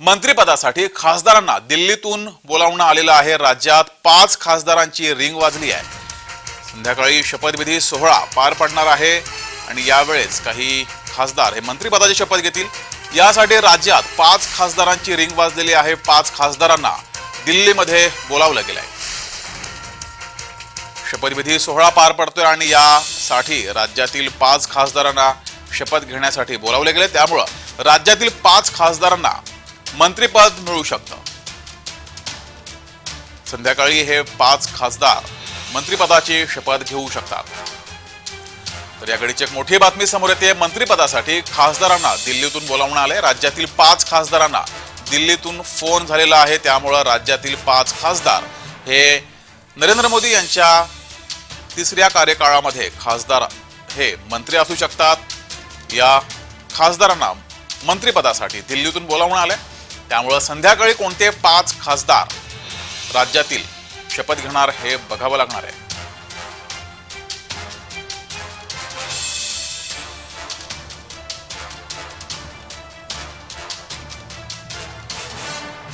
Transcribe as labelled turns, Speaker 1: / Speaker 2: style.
Speaker 1: मंत्रिपदासाठी खासदारांना दिल्लीतून बोलावणं आलेलं आहे. राज्यात पाच खासदारांची रिंग वाजली आहे. संध्याकाळी शपथविधी सोहळा पार पडणार आहे आणि यावेळेस काही खासदार हे मंत्रिपदाची शपथ घेतील. यासाठी राज्यात पाच खासदारांची रिंग वाजलेली आहे. पाच खासदारांना दिल्लीमध्ये बोलावलं गेलंय. शपथविधी सोहळा पार पडतोय आणि यासाठी राज्यातील पाच खासदारांना शपथ घेण्यासाठी बोलावले गेले त्यामुळं राज्यातील पाच खासदारांना मंत्रिपद मिळू शकतं. संध्याकाळी हे पाच खासदार मंत्रिपदाची शपथ घेऊ शकतात. तर या एक मोठी बातमी समोर येते. मंत्रिपदासाठी खासदारांना दिल्लीतून बोलावणं आले राज्यातील पाच खासदारांना दिल्लीतून फोन झालेला आहे. त्यामुळं राज्यातील पाच खासदार हे नरेंद्र मोदी यांच्या तिसऱ्या कार्यकाळामध्ये खासदार हे मंत्री असू शकतात. या खासदारांना मंत्रिपदासाठी दिल्लीतून बोलावणं आले त्यामुळं संध्याकाळी कोणते पाच खासदार राज्यातील शपथ घेणार हे बघावं लागणार आहे.